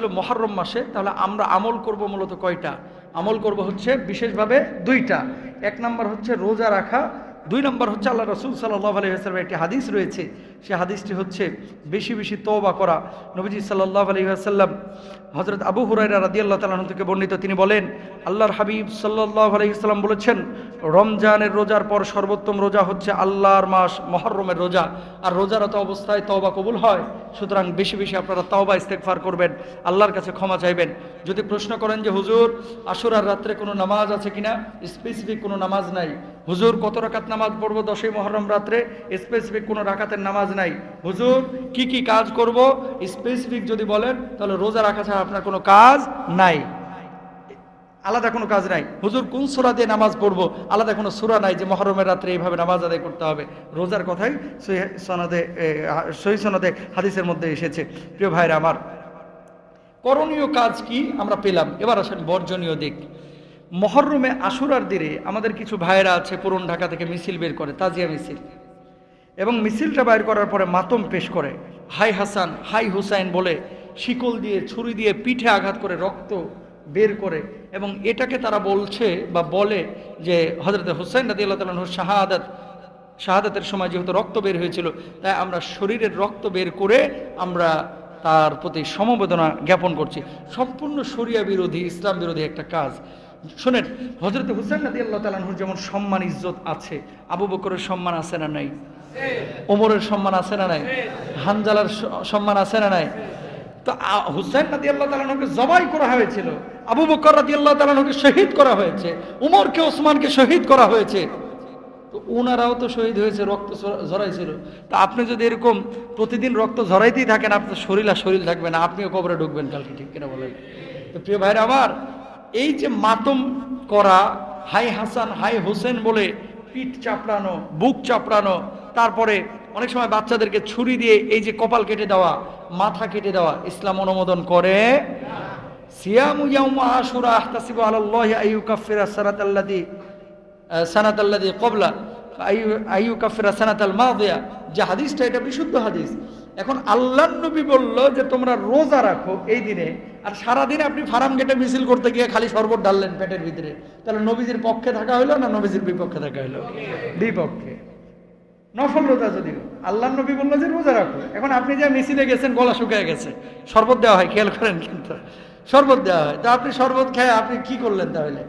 আসলো মহরম মাসে, তাহলে আমরা আমল করব মূলত কয়টা? আমল করব হচ্ছে বিশেষভাবে দুইটা। এক নম্বর হচ্ছে রোজা রাখা, দুই নম্বর হচ্ছে আল্লাহ রসুল সাল্লাহ আলহিহাস্লামের একটি হাদিস রয়েছে সে হাদিসটি হচ্ছে বেশি বেশি তওবা করা। নবীজি সাল্লাহ আলহিহাসাল্লাম হজরত আবু হুরাইরা রাদি আল্লাহ তালাহ থেকে বর্ণিত, তিনি বলেন, আল্লাহর হাবিব সাল্লাহ আলহিহাল্লাম বলেছেন, রমজানের রোজার পর সর্বোত্তম রোজা হচ্ছে আল্লাহর মাস মহরমের রোজা। আর রোজারত অবস্থায় তওবা কবুল হয়। সুতরাং বেশি বেশি আপনারা তওবা ইস্তেকফার করবেন, আল্লাহর কাছে ক্ষমা চাইবেন। যদি প্রশ্ন করেন যে, হুজুর আশুরার রাত্রে কোনো নামাজ আছে কিনা? স্পেসিফিক কোনো নামাজ নাই। হুজুর, কত রাকাত নামাজ পড়ব দশই মহরম রাত্রে? স্পেসিফিক কোনো রাকাতের নামাজ নাই। হুজুর, কি কি কাজ করব? স্পেসিফিক যদি বলেন, তাহলে রোজা রাখা ছাড়া আপনার কোনো কাজ নাই। আলাদা কোনো কাজ নাই। হুজুর, কোন সুরা দিয়ে নামাজ পড়ব? আলাদা কোনো সুরা নাই যে মহরমের রাত্রে এইভাবে নামাজ আদায় করতে হবে। রোজার কথাই সনদে সহি সনদে হাদিসের মধ্যে এসেছে। প্রিয় ভাইরা আমার, করণীয় কাজ কি আমরা পেলাম। এবার আসেন বর্জনীয় দিক। মহরমে আশুরার দিনে আমাদের কিছু ভাইয়েরা আছে, পুরন ঢাকা থেকে মিছিল বের করে, তাজিয়া মিছিল। এবং মিছিলটা বাইর করার পরে মাতম পেশ করে। হাই হাসান, হাই হুসাইন বলে শিকল দিয়ে, ছুরি দিয়ে পিঠে আঘাত করে, রক্ত বের করে এবং এটাকে তারা বলছে বা বলে যে হজরত হুসাইন রাদি আল্লাহ তালুর শাহাদাত, শাহাদাতের সময় যেহেতু রক্ত বের হয়েছিল, তাই আমরা শরীরের রক্ত বের করে আমরা তার প্রতি সমবেদনা জ্ঞাপন করছি। সম্পূর্ণ শরিয়া বিরোধী, ইসলাম বিরোধী একটা কাজ। শোনেন হজরত হুসাইন রাদি আল্লাহ তালাহুর যেমন সম্মান, ইজ্জত আছে, আবু বকরের সম্মান আছে না নাই? ওমরের সম্মান আছে না নাই? হানজালার সম্মান আছে না নাই? তো হুসাইন রাদি আল্লাহ তালাহকে জবাই করা হয়েছিল। আবু বকর রাদি আল্লাহ তালাহকে শহীদ করা হয়েছে। উমরকে, ওসমানকে শহীদ করা হয়েছে। তো ওনারাও তো শহীদ হয়েছে, রক্ত ঝরাইছিল। তা আপনি যদি এরকম প্রতিদিন রক্ত ঝরাইতেই থাকেন, আপনার শরীর আর শরীর থাকবে না। আপনিও কবরে ঢুকবেন কালকে, ঠিক কিনা বলেন? তো প্রিয় ভাইরা আমার, এই যে মাতম করা, হাই হাসান, হাই হোসেন বলে পিঠ চাপড়ানো, বুক চাপড়ানো তারপরে অনেক সময় বাচ্চাদেরকে ছুরি দিয়ে এই যে কপাল কেটে দেওয়া মাথা কেটে দেওয়া ইসলাম অনুমোদন করে সিয়ামু ইয়াউমু আশুরা আহতাসিবু আলাল্লাহি আইয়ুকাফিরা সানাতাল্লাযী সানাত আল্লাদি কবলা আইউ আইউ কাফিরা সানাত আল মাদিয়া। যে হাদিসটা এটা বিশুদ্ধ হাদিস। এখন আল্লাহ নবী বলল যে তোমরা রোজা রাখো এই দিনে আর সারাদিন আপনি ফার্ম গেটে মিছিল করতে গিয়ে খালি শরবত ডাললেন পেটের ভিতরে। তাহলে নবীজির পক্ষে থাকা হইল না নবীজির বিপক্ষে থাকা হইল? বিপক্ষে। নফল রোজা যদি আল্লাহ নবী বলল যে রোজা রাখো। এখন আপনি যে মিছিলে গেছেন, গলা শুকিয়ে গেছে। শরবত দেওয়া হয়, খেয়াল করেন কিন্তু। শরবত দেওয়া হয়। তা আপনি শরবত খেয়ে আপনি কি করলেন তাহলে?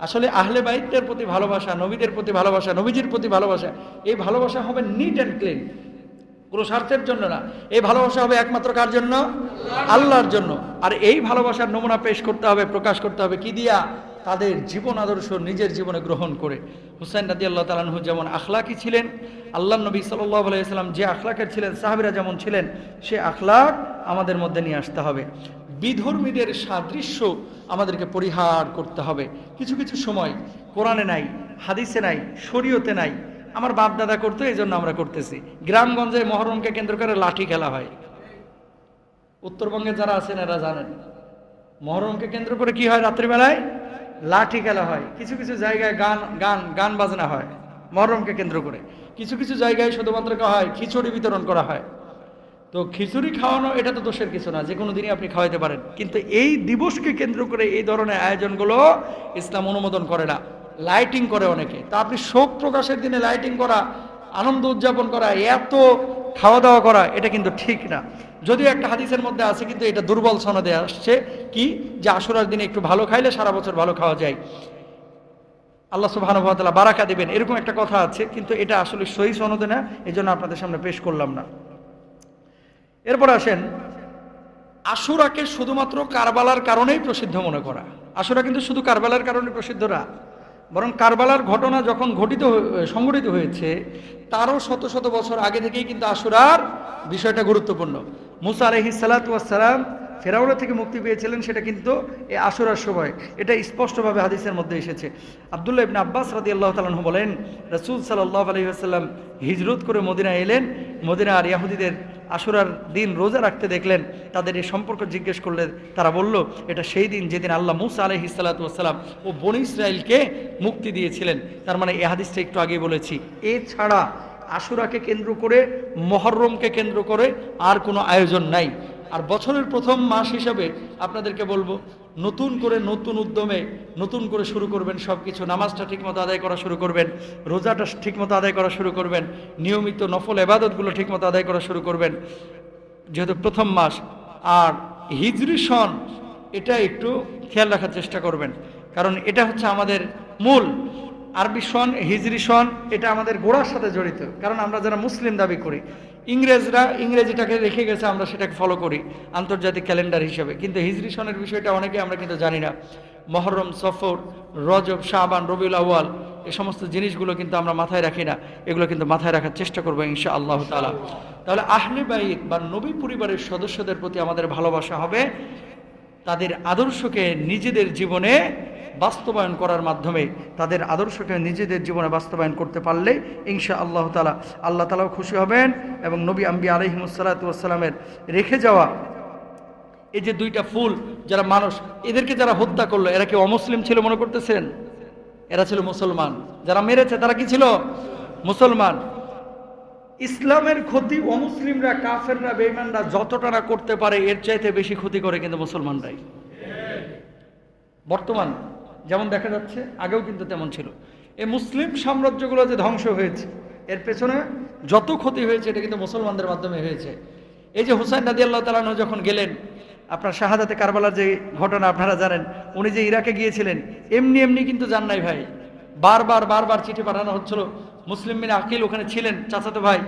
আসলে আহলে বাইতের প্রতি ভালোবাসা, নবীদের প্রতি ভালোবাসা, নবীজির প্রতি ভালোবাসা, এই ভালোবাসা হবে নিট অ্যান্ড ক্লিন কোনো স্বার্থের জন্য না। এই ভালোবাসা হবে একমাত্র কার জন্য? আল্লাহর জন্য। আর এই ভালোবাসার নমুনা পেশ করতে হবে, প্রকাশ করতে হবে কি দিয়া? তাদের জীবন আদর্শ নিজের জীবনে গ্রহণ করে। হুসাইন রাদি আল্লাহ তালাহু যেমন আখলাকি ছিলেন, আল্লাহ নবী সাল্লাহ আলাইসাল্লাম যে আখলাকের ছিলেন, সাহাবিরা যেমন ছিলেন, সে আখলাক আমাদের মধ্যে নিয়ে আসতে হবে। বিধর্মীদের সাদৃশ্য আমাদেরকে পরিহার করতে হবে। কিছু কিছু সময় কোরআনে নাই, হাদিসে নাই, শরীয়তে নাই। আমার বাপ দাদা করতো এই জন্য আমরা করতেছি। গ্রামগঞ্জে মহরমকে কেন্দ্র করে লাঠি খেলা হয়। উত্তরবঙ্গে যারা আছেন, এরা জানেন। মহরমকে কেন্দ্র করে কি হয় রাত্রিবেলায়? লাঠি খেলা হয়, কিছু কিছু জায়গায় গান গান গান বাজনা হয়, মহরমকে কেন্দ্র করে। কিছু কিছু জায়গায় শুধুমাত্র কি হয়, খিচুড়ি বিতরণ করা হয়। তো খিচুড়ি খাওয়ানো, এটা তো দোষের কিছু না, যে কোনো দিনই আপনি খাওয়াইতে পারেন। কিন্তু এই দিবসকে কেন্দ্র করে এই ধরনের আয়োজনগুলো ইসলাম অনুমোদন করে না, লাইটিং করে অনেকে। তা আপনি শোক প্রকাশের দিনে লাইটিং করা, আনন্দ উদযাপন করা, এত খাওয়া দাওয়া করা, এটা কিন্তু ঠিক না। যদিও একটা হাদিসের মধ্যে আছে, কিন্তু এটা দুর্বল সনদে আসছে। কি? যে আশুরার দিনে একটু ভালো খাইলে সারা বছর ভালো খাওয়া যায়। আল্লাহ সুবাহানুভাতালা বারাকা দেবেন। এরকম একটা কথা আছে, কিন্তু এটা আসলে সহি সনদে না এই জন্য আপনাদের সামনে পেশ করলাম না। এরপর আসেন, আশুরাকে শুধুমাত্র কারবালার কারণেই প্রসিদ্ধ মনে করা। আশুরা কিন্তু শুধু কারবালার কারণে প্রসিদ্ধ না। বরং কারবালার ঘটনা যখন ঘটিত সংঘটিত হয়েছে, তারও শত শত বছর আগে থেকেই কিন্তু আসুরার বিষয়টা গুরুত্বপূর্ণ। মুসা আলহি সালাতাম ফেরাউনা থেকে মুক্তি পেয়েছিলেন, সেটা কিন্তু এই আশুরার সময়। এটা স্পষ্টভাবে হাদিসের মধ্যে এসেছে। আবদুল্লাহ ইবনে আব্বাস রাদি আল্লাহ তালন বলেন, রসুল সাল্লাহ আলহিহাস্লাম হিজরত করে মদিনা এলেন। মদিনা আর ইয়াহুদিদের আশুরার দিন রোজা রাখতে দেখলেন, তাদের এই সম্পর্ক জিজ্ঞেস করলেন, তারা বলল, এটা সেই দিন যেদিন আল্লাহ মুসা আলহ ইসালাতাম ও বন ইসরায়েলকে মুক্তি দিয়েছিলেন। তার মানে এ হাদিসটা একটু আগে বলেছি। এছাড়া আশুরাকে কেন্দ্র করে, মহরমকে কেন্দ্র করে আর কোনো আয়োজন নাই। আর বছরের প্রথম মাস হিসাবে আপনাদেরকে বলব নতুন করে নতুন উদ্যমে নতুন করে শুরু করবেন সব কিছু নামাজটা ঠিকমতো আদায় করা শুরু করবেন, রোজাটা ঠিকমতো আদায় করা শুরু করবেন, নিয়মিত নফল এবাদতগুলো ঠিকমতো আদায় করা শুরু করবেন। যেহেতু প্রথম মাস, আর হিজরি সন, এটা একটু খেয়াল রাখার চেষ্টা করবেন। কারণ এটা হচ্ছে আমাদের মূল আরবি সন, হিজরি সন, এটা আমাদের গোড়ার সাথে জড়িত। কারণ আমরা যারা মুসলিম দাবি করি, ইংরেজরা ইংরেজিটাকে রেখে গেছে, আমরা সেটাকে ফলো করি, আন্তর্জাতিক ক্যালেন্ডার হিসেবে। কিন্তু হিজরি সনের বিষয়টা অনেকে আমরা কিন্তু জানি না। মহরম, সফর, রজব শাহবান রবিউল আউয়াল এই সমস্ত জিনিসগুলো কিন্তু আমরা মাথায় রাখি না। এগুলো কিন্তু মাথায় রাখার চেষ্টা করব ইনশা আল্লাহ তালা তাহলে আহলে বাইত বা নবী পরিবারের সদস্যদের প্রতি আমাদের ভালোবাসা হবে, তাদের আদর্শকে নিজেদের জীবনে বাস্তবায়ন করার মাধ্যমে তাদের আদর্শকে নিজেদের জীবনে বাস্তবায়ন করতে পারলে ইনশা আল্লাহ তালা আল্লাহ তালাও খুশি হবেন এবং নবী আম্বি আলহিমসাল্লাতামের রেখে যাওয়া এই যে দুইটা ফুল যারা মানুষ, এদেরকে যারা হত্যা করল, এরা কি অমুসলিম ছিল মনে করতেছেন? এরা ছিল মুসলমান। যারা মেরেছে, তারা কি ছিল? মুসলমান। ইসলামের ক্ষতি অমুসলিমরা, কাফেররা বেইমানরা যতটা না করতে পারে, এর চাইতে বেশি ক্ষতি করে কিন্তু মুসলমানরাই। বর্তমান যেমন দেখা যাচ্ছে, আগেও কিন্তু তেমন ছিল। এই মুসলিম সাম্রাজ্যগুলো যে ধ্বংস হয়েছে, এর পেছনে যত ক্ষতি হয়েছে, এটা কিন্তু মুসলমানদের মাধ্যমে হয়েছে। এই যে হুসাইন নাদি আল্লাহ তালানো যখন গেলেন, আপনার শাহাদাতে কারবালার যে ঘটনা আপনারা জানেন, উনি যে ইরাকে গিয়েছিলেন, এমনি এমনি কিন্তু যান নাই ভাই। বারবার বারবার চিঠি পাঠানো হচ্ছিল। মুসলিম বিন আকিল ওখানে ছিলেন, চাচাতো ভাই।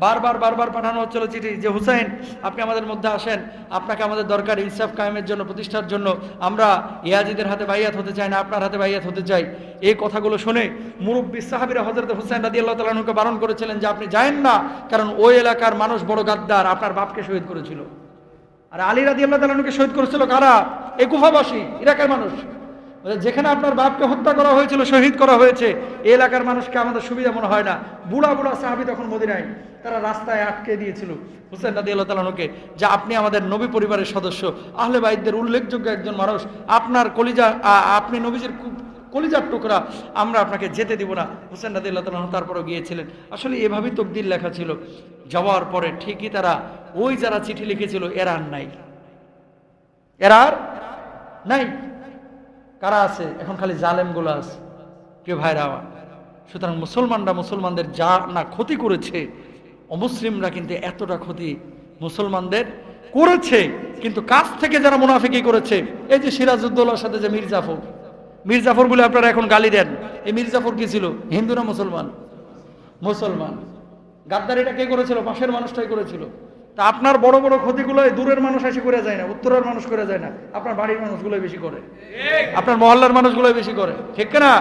বারবার বারবার পাঠানো হচ্ছিল চিঠি যে, হুসাইন, আপনি আমাদের মধ্যে আসেন। আপনাকে আমাদের দরকার ইনসাফ কায়েমের জন্য, প্রতিষ্ঠার জন্য। আমরা ইয়াজিদের হাতে বাইয়াত হতে চাই না, আপনার হাতে বাইয়াত হতে চাই। এই কথাগুলো শুনে মুরব্বী সাহাবিরা হজরত হুসাইন রাদি আল্লাহ তালানুকে বারণ করেছিলেন যে, আপনি যায়েন না, কারণ ওই এলাকার মানুষ বড় গাদ্দার, আপনার বাপকে শহীদ করেছিল। আর আলী রাদি আল্লাহ তালানুকে শহীদ করেছিল কারা? এই কুফাবাসী ইরাকের মানুষ। যেখানে আপনার বাপকে হত্যা করা হয়েছিল, শহীদ করা হয়েছে এলাকার মানুষকে আমাদের সুবিধা মনে হয় না। বুড়া বুড়া সাহাবি তখন মদিনায়, তারা রাস্তায় আটকে দিয়েছিল। হুসেন রাদি আল্লাহ তালানুকে যে আপনি আমাদের নবী পরিবারের সদস্য, আহলে বাইদদের উল্লেখযোগ্য একজন মানুষ, আপনার কলিজা আপনি নবীজির খুব কলিজার টুকরা, আমরা আপনাকে যেতে দিব না। হোসেন রাদি আল্লাহ তালাহ তারপরেও গিয়েছিলেন। আসলে এভাবেই তকদির লেখা ছিল। যাওয়ার পরে ঠিকই তারা, ওই যারা চিঠি লিখেছিল, এরা আর নাই। এরা আর নাই। কারা আছে? এখন খালি জালেমগুলো আছে। কেউ ভাইরা আমার, সুতরাং মুসলমানরা মুসলমানদের যা না ক্ষতি করেছে, অমুসলিমরা কিন্তু এতটা ক্ষতি মুসলমানদের করেছে, কিন্তু কাছ থেকে যারা মুনাফিকি করেছে, এই যে সিরাজউদ্দৌলার সাথে যে মীর জাফর মীর জাফর বলে আপনারা এখন গালি দেন, এই মীর জাফর কি ছিল? হিন্দু না মুসলমান? মুসলমান। গাদ্দারিটা কে করেছিল? পাশের মানুষটাই করেছিল। তা আপনার বড় বড় ক্ষতিগুলো দূরের মানুষ এসে করে যায় না, উত্তরের মানুষ করে যায় না। আপনার বাড়ির মানুষগুলোই বেশি করে। আপনার মহল্লার মানুষগুলোই বেশি করে। ঠিক না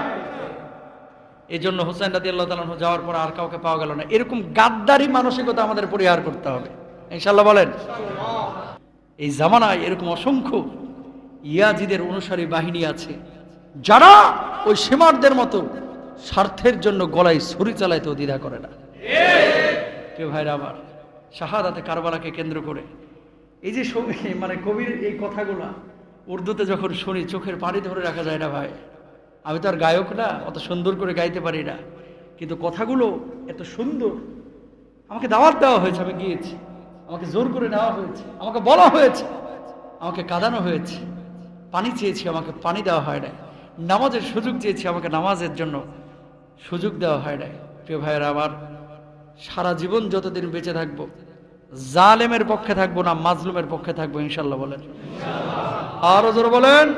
এই জন্য হোসেন রাদি আল্লাহ তালন যাওয়ার পর আর কাউকে পাওয়া গেল না। এরকম গাদ্দারি মানসিকতা আমাদের পরিহার করতে হবে। ইনশাল্লাহ বলেন। এই জামানায় এরকম অসংখ্য ইয়াজিদের অনুসারী বাহিনী আছে, যারা ওই সীমারদের মতো স্বার্থের জন্য গলায় ছুরি চালাইতেও দ্বিধা করে না। কে ভাইরা আমার? শাহাদাতে কারবালাকে কেন্দ্র করে। এই যে মানে কবির এই কথাগুলা উর্দুতে যখন শুনি, চোখের পানি ধরে রাখা যায় না ভাই। আমি তো আর গায়ক না, অত সুন্দর করে গাইতে পারি না। কিন্তু কথাগুলো এত সুন্দর। আমাকে দাওয়াত দেওয়া হয়েছে, আমি গিয়েছি। আমাকে জোর করে নেওয়া হয়েছে। আমাকে বলা হয়েছে। আমাকে কাঁদানো হয়েছে। পানি চেয়েছি, আমাকে পানি দেওয়া হয় নাই। নামাজের সুযোগ চেয়েছি, আমাকে নামাজের জন্য সুযোগ দেওয়া হয় নাই। প্রিয় ভাইয়েরা, আমার সারা জীবন যতদিন বেঁচে থাকব, জালেমের পক্ষে থাকব না, মাজলুমের পক্ষে থাকব, ইনশাল্লাহ বলেন। আরও জোর বলেন।